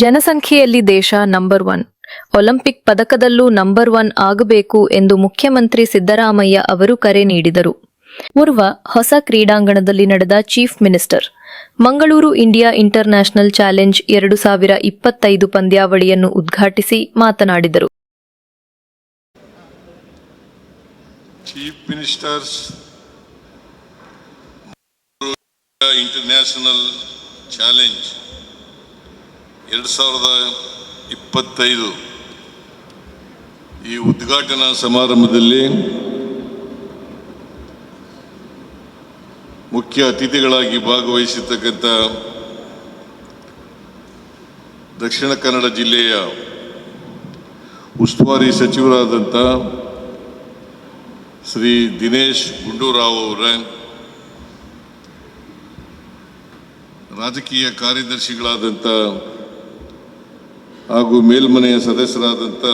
ಜನಸಂಖ್ಯೆಯಲ್ಲಿ ದೇಶ number one Olympic ಪದಕದಲ್ಲೂ ನಂಬರ್ ಒನ್ ಆಗಬೇಕು ಎಂದು ಮುಖ್ಯಮಂತ್ರಿ ಸಿದ್ದರಾಮಯ್ಯ ಅವರು ಕರೆ ನೀಡಿದರು. ಓರ್ವ ಹೊಸ ಕ್ರೀಡಾಂಗಣದಲ್ಲಿ ನಡೆದ chief minister. Mangaluru India international challenge ಎರಡು ಸಾವಿರ ಇಪ್ಪತ್ತೈದು ಪಂದ್ಯಾವಳಿಯನ್ನು ಉದ್ಘಾಟಿಸಿ ಮಾತನಾಡಿದರು. ಚೀಫ್ ಮಿನಿಸ್ಟರ್ಸ್ ಇಂಟರ್ನ್ಯಾಷನಲ್ ಚಾಲೆಂಜ್ ಎರಡು ಸಾವಿರದ ಇಪ್ಪತ್ತೈದು ಈ ಉದ್ಘಾಟನಾ ಸಮಾರಂಭದಲ್ಲಿ ಮುಖ್ಯ ಅತಿಥಿಗಳಾಗಿ ಭಾಗವಹಿಸಿರ್ತಕ್ಕಂಥ ದಕ್ಷಿಣ ಕನ್ನಡ ಜಿಲ್ಲೆಯ ಉಸ್ತುವಾರಿ ಸಚಿವರಾದಂಥ ಶ್ರೀ ದಿನೇಶ್ ಗುಂಡೂರಾವ್ ಅವರ, ರಾಜಕೀಯ ಕಾರ್ಯದರ್ಶಿಗಳಾದಂಥ ಹಾಗೂ ಮೇಲ್ಮನೆಯ ಸದಸ್ಯರಾದಂಥ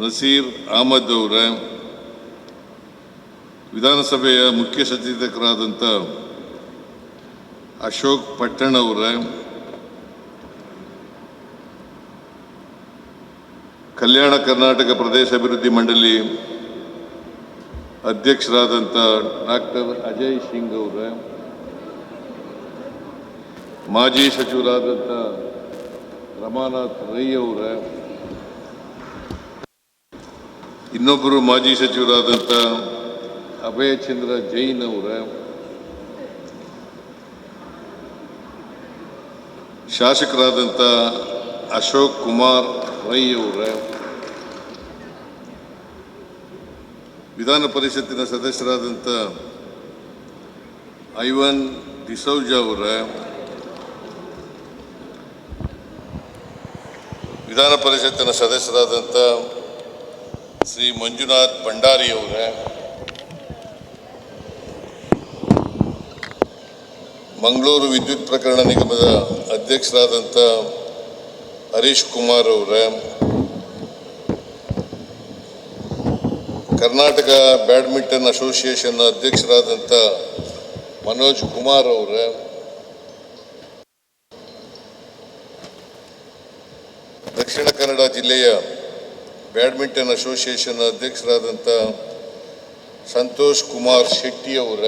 ನಸೀರ್ ಅಹಮದ್ ಅವರ, ವಿಧಾನಸಭೆಯ ಮುಖ್ಯ ಸಚೇತಕರಾದಂಥ ಅಶೋಕ್ ಪಟ್ಟಣ್ ಅವರ, ಕಲ್ಯಾಣ ಕರ್ನಾಟಕ ಪ್ರದೇಶ ಅಭಿವೃದ್ಧಿ ಮಂಡಳಿ ಅಧ್ಯಕ್ಷರಾದಂಥ ಡಾಕ್ಟರ್ ಅಜಯ್ ಸಿಂಗ್ ಅವರ, ಮಾಜಿ ಸಚಿವರಾದಂಥ ರಮಾನಾಥ್ ರೈ ಅವರ. ಇನ್ನೊಬ್ಬರು ಮಾಜಿ ಸಚಿವರಾದಂಥ ಅಭಯಚಂದ್ರ ಜೈನ್ ಅವರ. ಶಾಸಕರಾದಂಥ ಅಶೋಕ್ ಕುಮಾರ್ ರೈ ಅವರ. ವಿಧಾನ ಪರಿಷತ್ತಿನ ಸದಸ್ಯರಾದಂಥ ಐವನ್ ಡಿಸೌಜಾ ಅವರ. ವಿಧಾನ ಪರಿಷತ್ತಿನ ಸದಸ್ಯರಾದಂಥ ಶ್ರೀ ಮಂಜುನಾಥ್ ಭಂಡಾರಿ ಅವರೇ, ಮಂಗಳೂರು ವಿದ್ಯುತ್ ಪ್ರಕರಣ ನಿಗಮದ ಅಧ್ಯಕ್ಷರಾದಂಥ ಹರೀಶ್ ಕುಮಾರ್ ಅವರೇ, ಕರ್ನಾಟಕ ಬ್ಯಾಡ್ಮಿಂಟನ್ ಅಸೋಸಿಯೇಷನ್ ಅಧ್ಯಕ್ಷರಾದಂಥ ಮನೋಜ್ ಕುಮಾರ್ ಅವರ ದಕ್ಷಿಣ ಕನ್ನಡ ಜಿಲ್ಲೆಯ ಬ್ಯಾಡ್ಮಿಂಟನ್ ಅಸೋಸಿಯೇಷನ್ ಅಧ್ಯಕ್ಷರಾದಂಥ ಸಂತೋಷ್ ಕುಮಾರ್ ಶೆಟ್ಟಿ ಅವರ.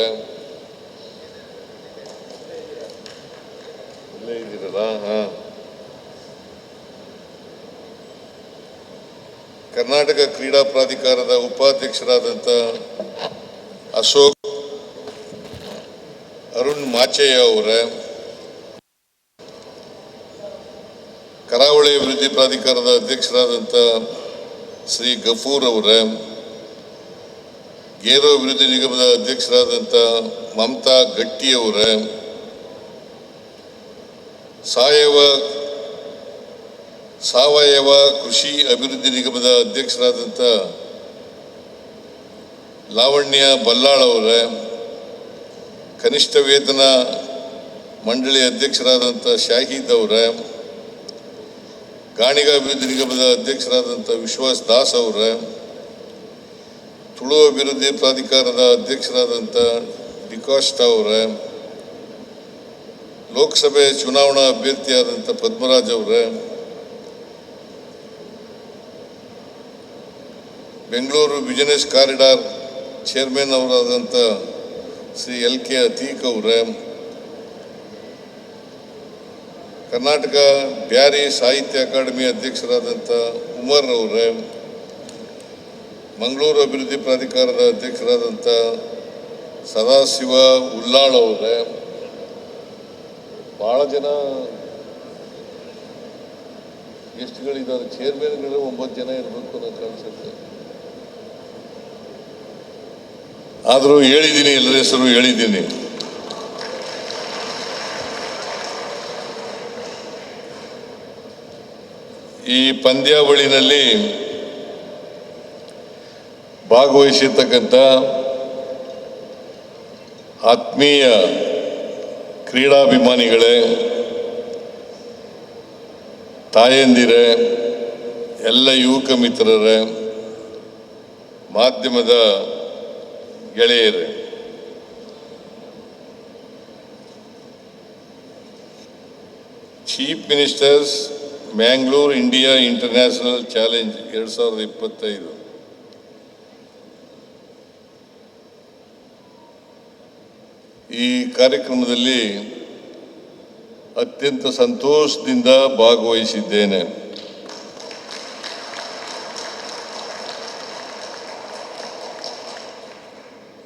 ಹಾಂ. ಕರ್ನಾಟಕ ಕ್ರೀಡಾ ಪ್ರಾಧಿಕಾರದ ಉಪಾಧ್ಯಕ್ಷರಾದಂಥ ಅಶೋಕ್ ಅರುಣ್ ಮಾಚಯ್ಯ ಅವರ. ಕರಾವಳಿ ಅಭಿವೃದ್ಧಿ ಪ್ರಾಧಿಕಾರದ ಅಧ್ಯಕ್ಷರಾದಂಥ ಶ್ರೀ ಗಫೂರ್ ಅವರೇ, ಗೇರು ಅಭಿವೃದ್ಧಿ ನಿಗಮದ ಅಧ್ಯಕ್ಷರಾದಂಥ ಮಮತಾ ಗಟ್ಟಿ ಅವರ, ಸಾವಯವ ಕೃಷಿ ಅಭಿವೃದ್ಧಿ ನಿಗಮದ ಅಧ್ಯಕ್ಷರಾದಂಥ ಲಾವಣ್ಯ ಬಲ್ಲಾಳ್ ಅವರ, ಕನಿಷ್ಠ ವೇತನ ಮಂಡಳಿ ಅಧ್ಯಕ್ಷರಾದಂಥ ಶಾಹಿದ್ ಅವರ ಗಾಣಿಗ ಅಭಿವೃದ್ಧಿ ನಿಗಮದ ಅಧ್ಯಕ್ಷರಾದಂಥ ವಿಶ್ವಾಸ್ ದಾಸ್ ಅವರ ತುಳು ಅಭಿವೃದ್ಧಿ ಪ್ರಾಧಿಕಾರದ ಅಧ್ಯಕ್ಷರಾದಂಥ ಡಿಕಾಸ್ಟ್ ಅವರ, ಲೋಕಸಭೆ ಚುನಾವಣಾ ಅಭ್ಯರ್ಥಿಯಾದಂಥ ಪದ್ಮರಾಜ್ ಅವರ, ಬೆಂಗಳೂರು ಬಿಸಿನೆಸ್ ಕಾರಿಡಾರ್ ಚೇರ್ಮನ್ ಅವರಾದಂಥ ಶ್ರೀ ಎಲ್ ಕೆ ಅತೀಕ್ ಅವರ ಕರ್ನಾಟಕ ಬ್ಯಾರಿ ಸಾಹಿತ್ಯ ಅಕಾಡೆಮಿ ಅಧ್ಯಕ್ಷರಾದಂಥ ಉಮರ್ ಅವರ, ಮಂಗಳೂರು ಅಭಿವೃದ್ಧಿ ಪ್ರಾಧಿಕಾರದ ಅಧ್ಯಕ್ಷರಾದಂಥ ಸದಾಶಿವ ಉಲ್ಲಾಳ್ ಅವರ, ಭಾಳ ಜನ ಗೆಸ್ಟ್ಗಳಿದ್ದಾರೆ. ಚೇರ್ಮನ್ಗಳು ಒಂಬತ್ತು ಜನ ಇರಬೇಕು ಅನ್ನೋ ಕಾಣಿಸುತ್ತೆ ಆದರೂ ಹೇಳಿದ್ದೀನಿ, ಎಲ್ಲರ ಹೆಸರು ಹೇಳಿದ್ದೀನಿ. ಈ ಪಂದ್ಯಾವಳಿನಲ್ಲಿ ಭಾಗವಹಿಸಿರ್ತಕ್ಕಂಥ ಆತ್ಮೀಯ ಕ್ರೀಡಾಭಿಮಾನಿಗಳೇ ತಾಯಂದಿರೇ ಎಲ್ಲ ಯುವಕ ಮಿತ್ರರೇ ಮಾಧ್ಯಮದ ಗೆಳೆಯರೇ chief ministers Mangalore India international challenge ಎರಡು ಸಾವಿರದ ಇಪ್ಪತ್ತೈದು. ಈ ಕಾರ್ಯಕ್ರಮದಲ್ಲಿ ಅತ್ಯಂತ ಸಂತೋಷದಿಂದ ಭಾಗವಹಿಸಿದ್ದೇನೆ.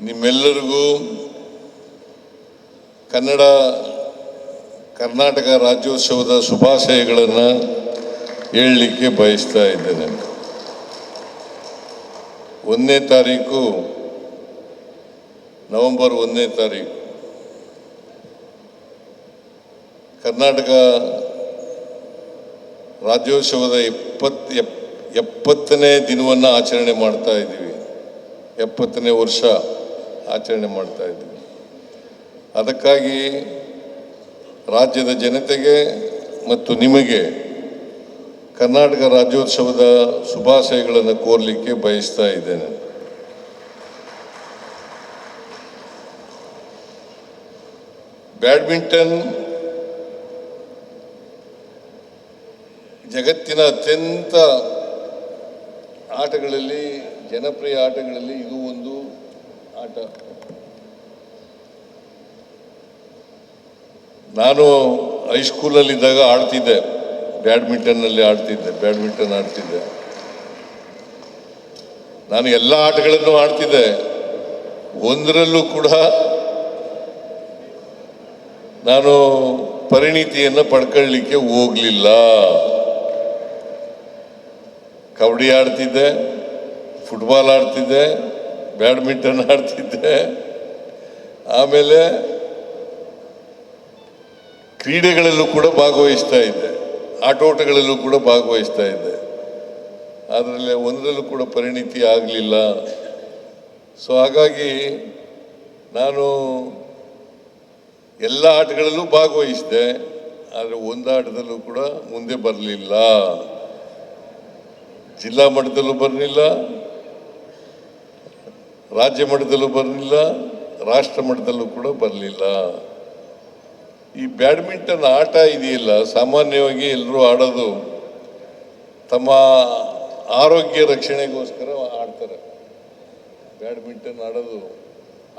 ನಿಮ್ಮೆಲ್ಲರಿಗೂ ಕನ್ನಡ ಕರ್ನಾಟಕ ರಾಜ್ಯೋತ್ಸವದ ಶುಭಾಶಯಗಳನ್ನು ಹೇಳಲಿಕ್ಕೆ ಬಯಸ್ತಾ ಇದ್ದೇನೆ. ಒಂದನೇ ತಾರೀಕು, ನವೆಂಬರ್ ಒಂದನೇ ತಾರೀಕು. ಕರ್ನಾಟಕ ರಾಜ್ಯೋತ್ಸವದ ಇಪ್ಪತ್, ಎಪ್, ಎಪ್ಪತ್ತನೇ ದಿನವನ್ನು ಆಚರಣೆ ಮಾಡ್ತಾ ಇದ್ದೀವಿ. ಎಪ್ಪತ್ತನೇ ವರ್ಷ ಆಚರಣೆ ಮಾಡ್ತಾ ಇದ್ದೀವಿ. ಅದಕ್ಕಾಗಿ ರಾಜ್ಯದ ಜನತೆಗೆ ಮತ್ತು ನಿಮಗೆ ಕರ್ನಾಟಕ ರಾಜ್ಯೋತ್ಸವದ ಶುಭಾಶಯಗಳನ್ನು ಕೋರಲಿಕ್ಕೆ ಬಯಸ್ತಾ ಇದ್ದೇನೆ. ಬ್ಯಾಡ್ಮಿಂಟನ್ ಜಗತ್ತಿನ ಅತ್ಯಂತ ಆಟಗಳಲ್ಲಿ, ಜನಪ್ರಿಯ ಆಟಗಳಲ್ಲಿ ಇದು ಒಂದು ಆಟ. ನಾನು ಹೈಸ್ಕೂಲಲ್ಲಿದ್ದಾಗ ಆಡ್ತಿದ್ದೆ. ಬ್ಯಾಡ್ಮಿಂಟನ್ನಲ್ಲಿ ಆಡ್ತಿದ್ದೆ, ಬ್ಯಾಡ್ಮಿಂಟನ್ ಆಡ್ತಿದ್ದೆ. ನಾನು ಎಲ್ಲ ಆಟಗಳನ್ನು ಆಡ್ತಿದ್ದೆ. ಒಂದರಲ್ಲೂ ಕೂಡ ನಾನು ಪರಿಣಿತಿಯನ್ನು ಪಡ್ಕೊಳ್ಳಿಕ್ಕೆ ಹೋಗಲಿಲ್ಲ. ಕಬಡ್ಡಿ ಆಡ್ತಿದ್ದೆ ಫುಟ್ಬಾಲ್ ಆಡ್ತಿದ್ದೆ, ಬ್ಯಾಡ್ಮಿಂಟನ್ ಆಡ್ತಿದ್ದೆ. ಆಮೇಲೆ ಕ್ರೀಡೆಗಳಲ್ಲೂ ಕೂಡ ಭಾಗವಹಿಸ್ತಾ ಇದ್ದೆ. ಆಟೋಟಗಳಲ್ಲೂ ಕೂಡ ಭಾಗವಹಿಸ್ತಾ ಇದ್ದೆ. ಅದರಲ್ಲಿ ಒಂದರಲ್ಲೂ ಕೂಡ ಪರಿಣಿತಿ ಆಗಲಿಲ್ಲ. ಸೊ ಹಾಗಾಗಿ ನಾನು ಎಲ್ಲ ಆಟಗಳಲ್ಲೂ ಭಾಗವಹಿಸಿದೆ. ಆದರೆ ಒಂದು ಆಟದಲ್ಲೂ ಕೂಡ ಮುಂದೆ ಬರಲಿಲ್ಲ. ಜಿಲ್ಲಾ ಮಟ್ಟದಲ್ಲೂ ಬರಲಿಲ್ಲ. ರಾಜ್ಯ ಮಟ್ಟದಲ್ಲೂ ಬರಲಿಲ್ಲ. ರಾಷ್ಟ್ರ ಮಟ್ಟದಲ್ಲೂ ಕೂಡ ಬರಲಿಲ್ಲ. ಈ ಬ್ಯಾಡ್ಮಿಂಟನ್ ಆಟ ಇದೆಯಲ್ಲ, ಸಾಮಾನ್ಯವಾಗಿ ಎಲ್ಲರೂ ಆಡೋದು ತಮ್ಮ ಆರೋಗ್ಯ ರಕ್ಷಣೆಗೋಸ್ಕರ ಆಡ್ತಾರೆ. ಬ್ಯಾಡ್ಮಿಂಟನ್ ಆಡೋದು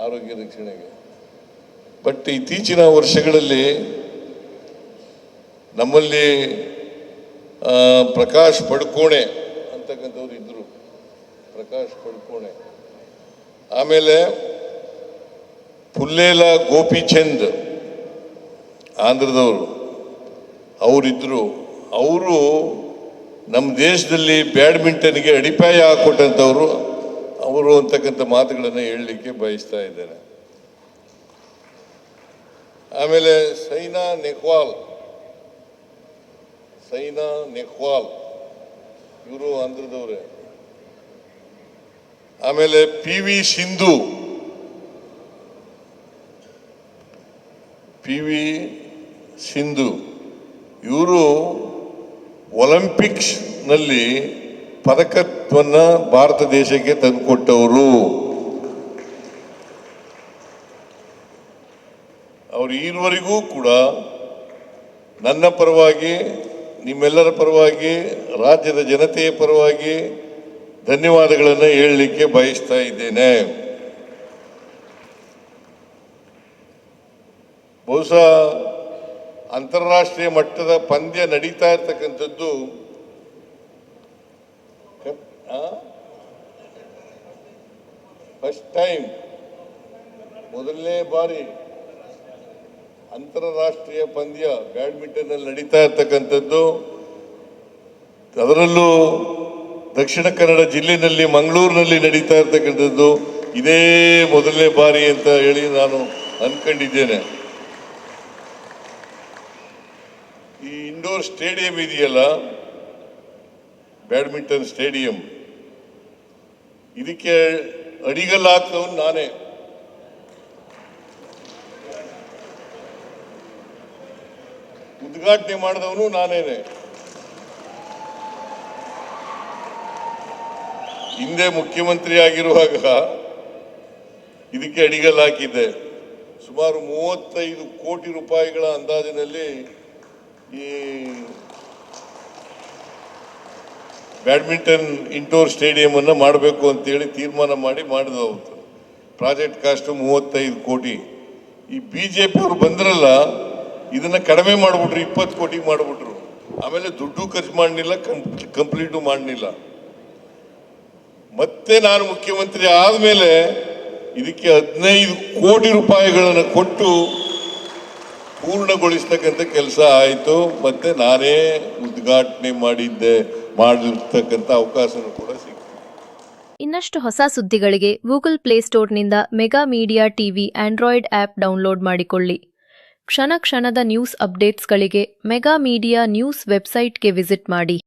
ಆರೋಗ್ಯ ರಕ್ಷಣೆಗೆ. ಬಟ್ ಇತ್ತೀಚಿನ ವರ್ಷಗಳಲ್ಲಿ ನಮ್ಮಲ್ಲಿ ಪ್ರಕಾಶ್ ಪಡ್ಕೋಣೆ ಅಂತಕ್ಕಂಥವ್ರು ಇದ್ರು. ಪ್ರಕಾಶ್ ಪಡ್ಕೋಣೆ. ಆಮೇಲೆ ಪುಲ್ಲೇಲ ಗೋಪಿಚಂದ್ ಆಂಧ್ರದವರು ಅವರಿದ್ದರು ಅವರು ನಮ್ಮ ದೇಶದಲ್ಲಿ ಬ್ಯಾಡ್ಮಿಂಟನ್ಗೆ ಅಡಿಪಾಯ ಹಾಕೊಟ್ಟಂಥವ್ರು ಅವರು ಅಂತಕ್ಕಂಥ ಮಾತುಗಳನ್ನು ಹೇಳಲಿಕ್ಕೆ ಬಯಸ್ತಾ ಇದ್ದಾರೆ. ಆಮೇಲೆ ಸೈನಾ ನೆಹ್ವಾಲ್ ಸೈನಾ ನೆಹ್ವಾಲ್, ಇವರು ಆಂಧ್ರದವ್ರೆ. ಆಮೇಲೆ P V Sindhu, P V Sindhu, ಇವರು ಒಲಿಂಪಿಕ್ಸ್ನಲ್ಲಿ ಪದಕವನ್ನು ಭಾರತ ದೇಶಕ್ಕೆ ತಂದುಕೊಟ್ಟವರು. ಅವರು ಈವರೆಗೂ ಕೂಡ ನನ್ನ ಪರವಾಗಿ, ನಿಮ್ಮೆಲ್ಲರ ಪರವಾಗಿ, ರಾಜ್ಯದ ಜನತೆಯ ಪರವಾಗಿ ಧನ್ಯವಾದಗಳನ್ನು ಹೇಳಲಿಕ್ಕೆ ಬಯಸ್ತಾ ಇದ್ದೇನೆ. ಬಹುಶಃ ಅಂತಾರಾಷ್ಟ್ರೀಯ ಮಟ್ಟದ ಪಂದ್ಯ ನಡೀತಾ ಇರ್ತಕ್ಕಂಥದ್ದು ಫಸ್ಟ್ ಟೈಮ್ ಮೊದಲನೇ ಬಾರಿ ಅಂತಾರಾಷ್ಟ್ರೀಯ ಪಂದ್ಯ ಬ್ಯಾಡ್ಮಿಂಟನ್ ಅಲ್ಲಿ ನಡೀತಾ ಇರ್ತಕ್ಕಂಥದ್ದು. ಅದರಲ್ಲೂ ದಕ್ಷಿಣ ಕನ್ನಡ ಜಿಲ್ಲೆನಲ್ಲಿ ಮಂಗಳೂರಿನಲ್ಲಿ ನಡೀತಾ ಇರ್ತಕ್ಕಂಥದ್ದು. ಇದೇ ಮೊದಲನೇ ಬಾರಿ ಅಂತ ಹೇಳಿ ನಾನು ಅನ್ಕೊಂಡಿದ್ದೇನೆ. ಇಂಡೋರ್ ಸ್ಟೇಡಿಯಂ ಇದೆಯಲ್ಲ? Badminton stadium. ಇದಕ್ಕೆ ಅಡಿಗಲ್ಲು ಹಾಕ್ದವನು ನಾನೇ. ಉದ್ಘಾಟನೆ ಮಾಡಿದವನು ನಾನೇನೆ. ಹಿಂದೆ ಮುಖ್ಯಮಂತ್ರಿ ಆಗಿರುವಾಗ ಇದಕ್ಕೆ ಅಡಿಗಲ್ಲಾಕಿದ್ದೆ ಸುಮಾರು ಮೂವತ್ತೈದು ಕೋಟಿ ರೂಪಾಯಿಗಳ ಅಂದಾಜಿನಲ್ಲಿ ಈ ಬ್ಯಾಡ್ಮಿಂಟನ್ ಇಂಡೋರ್ ಸ್ಟೇಡಿಯಮನ್ನು ಮಾಡಬೇಕು ಅಂತೇಳಿ ತೀರ್ಮಾನ ಮಾಡಿ ಮಾಡಿದ ಪ್ರಾಜೆಕ್ಟ್ ಕಾಸ್ಟ್ ಮೂವತ್ತೈದು ಕೋಟಿ. ಈ ಬಿ ಜೆ ಪಿಯವರು ಬಂದ್ರಲ್ಲ, ಇದನ್ನು ಕಡಿಮೆ ಮಾಡಿಬಿಟ್ರು, ಇಪ್ಪತ್ತು ಕೋಟಿ ಮಾಡಿಬಿಟ್ರು. ಆಮೇಲೆ ದುಡ್ಡು ಖರ್ಚು ಮಾಡಲಿಲ್ಲ ಕಂಪ್ಲೀಟು ಮಾಡಲಿಲ್ಲ ಮತ್ತೆ ನಾನು ಮುಖ್ಯಮಂತ್ರಿ ಆದಮೇಲೆ ಇದಕ್ಕೆ ಹದಿನೈದು ಕೋಟಿ ರೂಪಾಯಿಗಳನ್ನು ಕೊಟ್ಟು ಪೂರ್ಣಗೊಳಿಸ್ತಕ್ಕಂಥ ಕೆಲಸ ಆಯಿತು, ಮತ್ತು ನಾನೇ ಉದ್ಘಾಟನೆ ಮಾಡಿದ್ದೆ, ಮಾಡಿರ್ತಕ್ಕಂಥ ಅವಕಾಶನೂ ಕೂಡ ಇನ್ನಷ್ಟು ಹೊಸ ಸುದ್ದಿಗಳಿಗೆ Google ಪ್ಲೇಸ್ಟೋರ್ನಿಂದ mega media TV android app download ಮಾಡಿಕೊಳ್ಳಿ. ಕ್ಷಣ ಕ್ಷಣದ ನ್ಯೂಸ್ ಅಪ್ಡೇಟ್ಸ್ಗಳಿಗೆ ಮೆಗಾ ಮೀಡಿಯಾ ನ್ಯೂಸ್ ವೆಬ್ಸೈಟ್ಗೆ ವಿಸಿಟ್ ಮಾಡಿ.